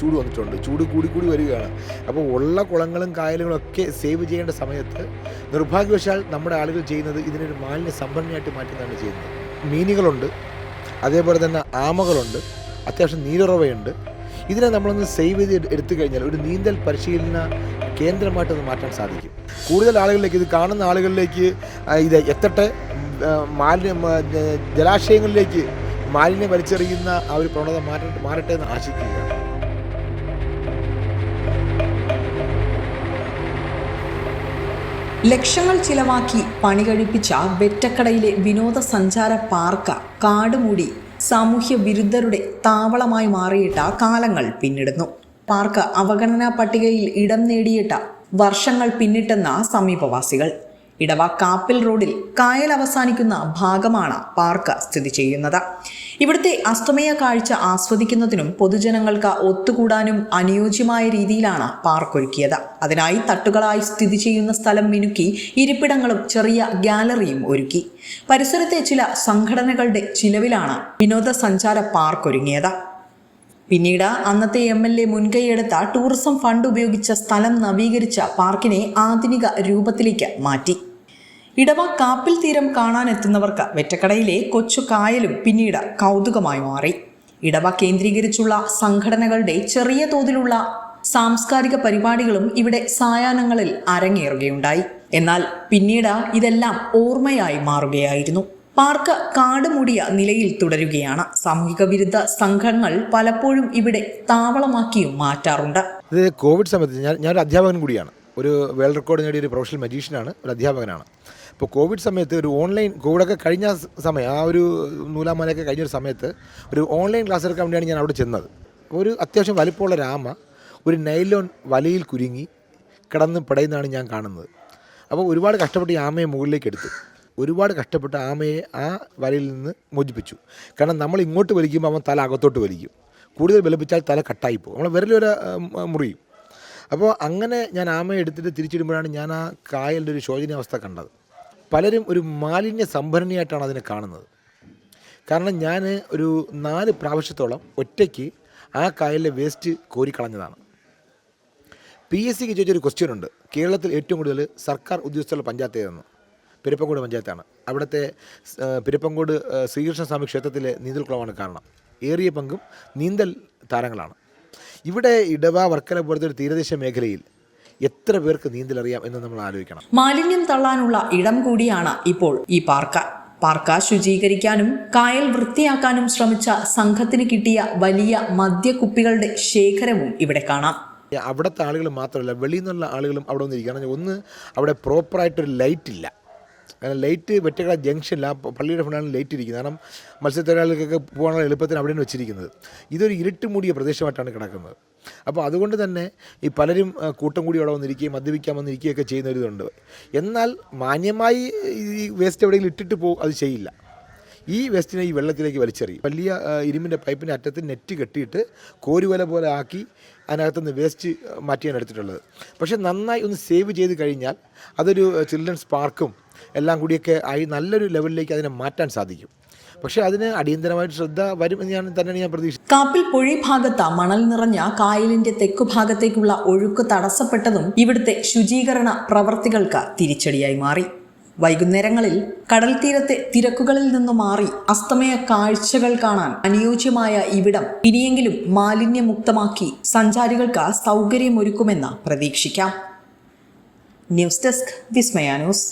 ചൂട് വന്നിട്ടുണ്ട്. ചൂട് കൂടി കൂടി വരികയാണ്. അപ്പോൾ ഉള്ള കുളങ്ങളും കായലുകളും ഒക്കെ സേവ് ചെയ്യേണ്ട സമയത്ത് നിർഭാഗ്യവശാൽ നമ്മുടെ ആളുകൾ ചെയ്യുന്നത് ഇതിനൊരു മാലിന്യ സംഭരണിയായിട്ട് മാറ്റുന്നതാണ് ചെയ്യുന്നത്. മീനുകളുണ്ട്. അതേപോലെ തന്നെ ആമകളുണ്ട്. അത്യാവശ്യം നീരുറവയുണ്ട്. ഇതിനെ നമ്മളൊന്ന് സേവ് ചെയ്ത് എടുത്തു കഴിഞ്ഞാൽ ഒരു നീന്തൽ പരിശീലന കേന്ദ്രമായിട്ടൊന്ന് മാറ്റാൻ സാധിക്കും. കൂടുതൽ ആളുകളിലേക്ക് ഇത് കാണുന്ന ആളുകളിലേക്ക് ഇത് എത്തട്ടെ മാലിന്യ ജലാശയങ്ങളിലേക്ക് മാലിന്യം വലിച്ചെറിയുന്ന ആ ഒരു പ്രവണത മാറട്ടെ എന്ന് ആശിക്കുകയാണ്. ലക്ഷങ്ങൾ ചിലവാക്കി പണി കഴിപ്പിച്ച വെറ്റക്കടയിലെ വിനോദസഞ്ചാര പാർക്ക് കാടുമൂടി സാമൂഹ്യ വിരുദ്ധരുടെ താവളമായി മാറിയിട്ട കാലങ്ങൾ പിന്നിടുന്നു. പാർക്ക് അവഗണനാ പട്ടികയിൽ ഇടം നേടിയിട്ട വർഷങ്ങൾ പിന്നിട്ടെന്ന സമീപവാസികൾ. ഇടവ കാപ്പിൽ റോഡിൽ കായൽ അവസാനിക്കുന്ന ഭാഗമാണ് പാർക്ക് സ്ഥിതി ചെയ്യുന്നത്. ഇവിടുത്തെ അസ്തമയ കാഴ്ച ആസ്വദിക്കുന്നതിനും പൊതുജനങ്ങൾക്ക് ഒത്തുകൂടാനും അനുയോജ്യമായ രീതിയിലാണ് പാർക്ക് ഒരുക്കിയത്. അതിനായി തട്ടുകളായി സ്ഥിതി ചെയ്യുന്ന സ്ഥലം മിനുക്കി ഇരിപ്പിടങ്ങളും ചെറിയ ഗാലറിയും ഒരുക്കി. പരിസരത്തെ ചില സംഘടനകളുടെ ചിലവിലാണ് വിനോദസഞ്ചാര പാർക്ക് ഒരുങ്ങിയത്. പിന്നീട് അന്നത്തെ എം എൽ എ മുൻകൈയെടുത്ത ടൂറിസം ഫണ്ട് ഉപയോഗിച്ച സ്ഥലം നവീകരിച്ച പാർക്കിനെ ആധുനിക രൂപത്തിലേക്ക് മാറ്റി. ഇടവ കാപ്പിൽ തീരം കാണാനെത്തുന്നവർക്ക് വെറ്റക്കടയിലെ കൊച്ചു കായലും പിന്നീട് കൗതുകമായി മാറി. ഇടവ കേന്ദ്രീകരിച്ചുള്ള സംഘടനകളുടെ ചെറിയ തോതിലുള്ള സാംസ്കാരിക പരിപാടികളും ഇവിടെ സായാഹ്നങ്ങളിൽ അരങ്ങേറുകയുണ്ടായി. എന്നാൽ പിന്നീട് ഇതെല്ലാം ഓർമ്മയായി മാറുകയായിരുന്നു. പാർക്ക് കാടുമൂടിയ നിലയിൽ തുടരുകയാണ്. സാമൂഹിക വിരുദ്ധ സംഘങ്ങൾ പലപ്പോഴും ഇവിടെ താവളമാക്കിയും മാറ്റാറുണ്ട്. കോവിഡ് സമയത്ത് ഞാൻ ഞാനൊരു അധ്യാപകൻ കൂടിയാണ്. ഒരു വേൾഡ് റെക്കോർഡ് നേടിയ ഒരു പ്രൊഫഷണൽ മജീഷ്യനാണ് ഒരു അധ്യാപകനാണ്. അപ്പോൾ കോവിഡ് സമയത്ത് ഒരു ഓൺലൈൻ കോവിഡൊക്കെ കഴിഞ്ഞ സമയം ആ ഒരു നൂലാമാലയൊക്കെ കഴിഞ്ഞ ഒരു സമയത്ത് ഒരു ഓൺലൈൻ ക്ലാസ് എടുക്കാൻ വേണ്ടിയാണ് ഞാൻ അവിടെ ചെന്നത്. ഒരു അത്യാവശ്യം വലിപ്പമുള്ള രാമ ഒരു നൈലോൺ വലയിൽ കുരുങ്ങി കിടന്ന് പിടയുന്നതാണ് ഞാൻ കാണുന്നത്. അപ്പോൾ ഒരുപാട് കഷ്ടപ്പെട്ട് ഈ ആമയെ മുകളിലേക്ക് എടുത്തു. ഒരുപാട് കഷ്ടപ്പെട്ട് ആമയെ ആ വലയിൽ നിന്ന് മോചിപ്പിച്ചു. കാരണം നമ്മൾ ഇങ്ങോട്ട് വലിക്കുമ്പോൾ അവൻ തല അകത്തോട്ട് വലിക്കും. കൂടുതൽ ബലപ്പിച്ചാൽ തല കട്ടായി പോകും. നമ്മൾ വിരലൊരു മുറിയും. അപ്പോൾ അങ്ങനെ ഞാൻ ആമയെ എടുത്തിട്ട് തിരിച്ചിടുമ്പോഴാണ് ഞാൻ ആ കായലിന്റെ ഒരു ശോചനീയാവസ്ഥ കണ്ടത്. പലരും ഒരു മാലിന്യ സംഭരണിയായിട്ടാണ് അതിനെ കാണുന്നത്. കാരണം ഞാൻ ഒരു നാല് പ്രാവശ്യത്തോളം ഒറ്റയ്ക്ക് ആ കായലിലെ വേസ്റ്റ് കോരിക്കളഞ്ഞതാണ് പി എസ് സിക്ക് ചോദിച്ചൊരു ക്വസ്റ്റ്യൻ ഉണ്ട്. കേരളത്തിൽ ഏറ്റവും കൂടുതൽ സർക്കാർ ഉദ്യോഗസ്ഥരുടെ പഞ്ചായത്ത് ഏതെന്ന്? പെരുപ്പങ്കോട് പഞ്ചായത്താണ്. അവിടുത്തെ പെരുപ്പങ്കോട് ശ്രീകൃഷ്ണസ്വാമി ശ്രീകൃഷ്ണ സ്വാമി ക്ഷേത്രത്തിലെ നീന്തൽക്കുളമാണ് കാരണം. ഏറിയ പങ്കും നീന്തൽ താരങ്ങളാണ്. ഇവിടെ ഇടവ വർക്കല പോലത്തെ ഒരു തീരദേശ മേഖലയിൽ എത്ര പേർക്ക് നീന്തലറിയാം എന്ന് നമ്മൾ ആലോചിക്കണം. മാലിന്യം തള്ളാനുള്ള ഇടം കൂടിയാണ് ഇപ്പോൾ ഈ പാർക്ക. പാർക്ക ശുചീകരിക്കാനും കായൽ വൃത്തിയാക്കാനും ശ്രമിച്ച സംഘത്തിന് കിട്ടിയ വലിയ മദ്യക്കുപ്പികളുടെ ശേഖരവും ഇവിടെ കാണാം. അവിടുത്തെ ആളുകൾ മാത്രമല്ല വെളിയിൽ നിന്നുള്ള ആളുകളും അവിടെ വന്നിരിക്കുകയാണ്. ഒന്ന് അവിടെ പ്രോപ്പറായിട്ടൊരു ലൈറ്റ് ഇല്ല. കാരണം ലൈറ്റ് വെറ്റക്കട ജംഗ്ഷനിൽ ആ പള്ളിയുടെ ഫ്രണ്ടാണ് ലൈറ്റ് ഇരിക്കുന്നത്. കാരണം മത്സ്യത്തൊഴിലാളികൾക്ക് പോകാനുള്ള എളുപ്പത്തിന് അവിടെ അവിടെയാണ് വെച്ചിരിക്കുന്നത്. ഇതൊരു ഇരുട്ട് മൂടിയ പ്രദേശമായിട്ടാണ് കിടക്കുന്നത്. അപ്പോൾ അതുകൊണ്ട് തന്നെ ഈ പലരും കൂട്ടം കൂടി അവിടെ വന്നിരിക്കുകയും മദ്യപിക്കാൻ വന്നിരിക്കുകയൊക്കെ ചെയ്യുന്നൊരിതുണ്ട് എന്നാൽ മാന്യമായി ഈ വേസ്റ്റ് എവിടെയെങ്കിലും ഇട്ടിട്ട് പോകും അത് ചെയ്യില്ല. ഈ വേസ്റ്റിനെ ഈ വെള്ളത്തിലേക്ക് വലിച്ചെറിയും. വലിയ ഇരുമ്പിന്റെ പൈപ്പിന്റെ അറ്റത്ത് നെറ്റ് കെട്ടിയിട്ട് കോരുവല പോലെ ആക്കി അതിനകത്തുനിന്ന് വേസ്റ്റ് മാറ്റിയാണ് എടുത്തിട്ടുള്ളത്. പക്ഷേ നന്നായി ഒന്ന് സേവ് ചെയ്ത് കഴിഞ്ഞാൽ അതൊരു ചിൽഡ്രൻസ് പാർക്കും എല്ലാം കൂടിയൊക്കെ ആയി നല്ലൊരു ലെവലിലേക്ക് അതിനെ മാറ്റാൻ സാധിക്കും. പക്ഷേ അതിന് അടിയന്തരമായിട്ട് ശ്രദ്ധ വരുമെന്ന് ഞാൻ തന്നെയാണ് ഞാൻ പ്രതീക്ഷിച്ചത്. കാപ്പിൽ പുഴി ഭാഗത്ത മണൽ നിറഞ്ഞ കായലിന്റെ തെക്കു ഭാഗത്തേക്കുള്ള ഒഴുക്ക് തടസ്സപ്പെട്ടതും ഇവിടുത്തെ ശുചീകരണ പ്രവർത്തികൾക്ക് തിരിച്ചടിയായി മാറി. വൈകുന്നേരങ്ങളിൽ കടൽ തീരത്തെ തിരക്കുകളിൽ നിന്നു മാറി അസ്തമയ കാഴ്ചകൾ കാണാൻ അനുയോജ്യമായ ഇവിടം ഇനിയെങ്കിലും മാലിന്യമുക്തമാക്കി സഞ്ചാരികൾക്ക് സൗകര്യമൊരുക്കുമെന്ന് പ്രതീക്ഷിക്കാം. News desk Vismaya news.